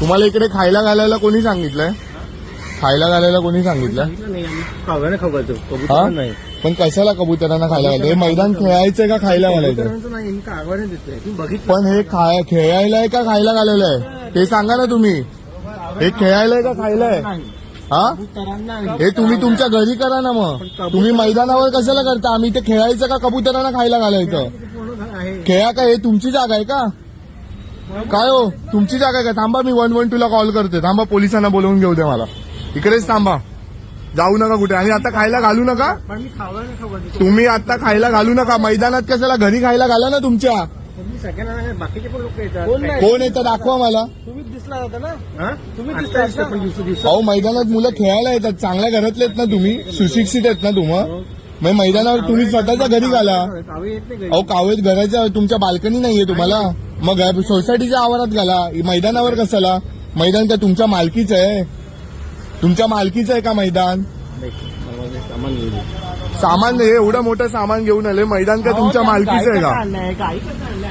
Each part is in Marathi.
तुम्हाला इकडे खायला घालायला कोणी सांगितलंय? खायला घालायला कोणी सांगितलं नाही घालतो कबूतर पण कशाला कबुतरांना खायला घालायचं हे मैदान खेळायचंय का खायला घालायचं पण हे खाय खेळायला आहे का खायला घालायला आहे ते सांगा ना तुम्ही. हे खेळायला आहे का खायला आहे नाही हा हे तुम्ही तुमच्या घरी करा ना मग. तुम्ही मैदानावर कशाला करता? आम्ही ते खेळायचं का कबुतरांना खायला घालायचं? खेळा का? हे तुमची जागा आहे का? काय हो? तुमची जागा आहे का? थांबा मी वन वन टूला कॉल करते. थांबा पोलिसांना बोलवून घेऊ दे मला. इकडेच थांबा. जाऊ नका कुठे. आणि आता खायला घालू नका? तुम्ही आता खायला घालू नका. मैदानात कशाला घरी खायला घाला ना तुमच्या? बाकीचे पण लोक येतात. कोण येतं? दाखवा मला. तुम्ही दिसला होता ना? तुम्ही अहो मैदानात मुलं खेळायला येतात. चांगल्या घरातले आहेत ना तुम्ही? सुशिक्षित आहेत ना तुम्ही? मग मैदानावर तुम्ही स्वतःच्या घरी घाला. अहो कावेत घराच्या तुमच्या बाल्कनी नाहीये तुम्हाला? मग सोसायटीच्या आवारात घाला. मैदानावर कशाला? मैदान काय तुमच्या मालकीचं आहे. तुमच्या मालकीचं आहे का मैदान? सामान हे एवढं मोठं सामान घेऊन आले. मैदान काय तुमच्या मालकीचं आहे का?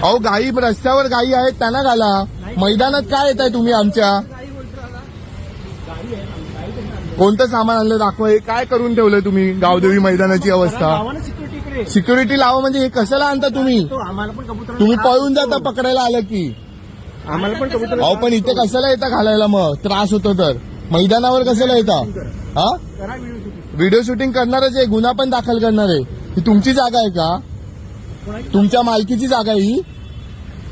अहो गाई रस्त्यावर गाई आहेत त्यांना घाला. मैदानात काय येत आहे तुम्ही आमच्या? कोणतं सामान आणलं दाखवा. हे काय करून ठेवलंय तुम्ही गावदेवी मैदानाची अवस्था? सिक्युरिटी लावा म्हणजे हे कशाला आणता तुम्ही? तो आम्हाला पण कबूतर तुम्ही पळून जाता पकडायला आलं की. आम्हाला पण कबूतर अहो पण इथे कशाला येता घालायला मग? त्रास होतो तर. मैदानावर कशाला येता? हा? Video shooting. करणारच आहे. गुन्हा पण दाखल करणार आहे. ही तुमची जागा आहे का? तुमच्या मालकीची जागा आहे ही?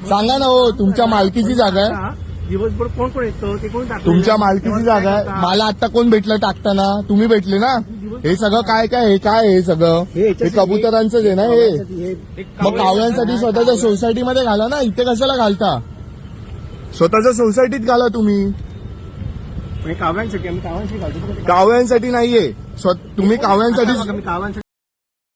सांगा ना हो तुमच्या मालकीची जागा आहे? दिवसभर कोण कोण येतो? ते कोण? तुमच्या मालकीची जागा आहे. मला आता कोण भेटलं टाकताना? तुम्ही भेटले ना? हे सगळं काय काय हे काय हे सगळं? हे कबुतरांचंच आहे ना हे? मग कावळ्यांसाठी स्वतःच्या सोसायटीमध्ये घाला ना इथे कशाला घालता? स्वतःच्या सोसायटीत घाला तुम्ही. घालतो. कावळ्यांसाठी नाहीये. तुम्ही कावळ्यांसाठी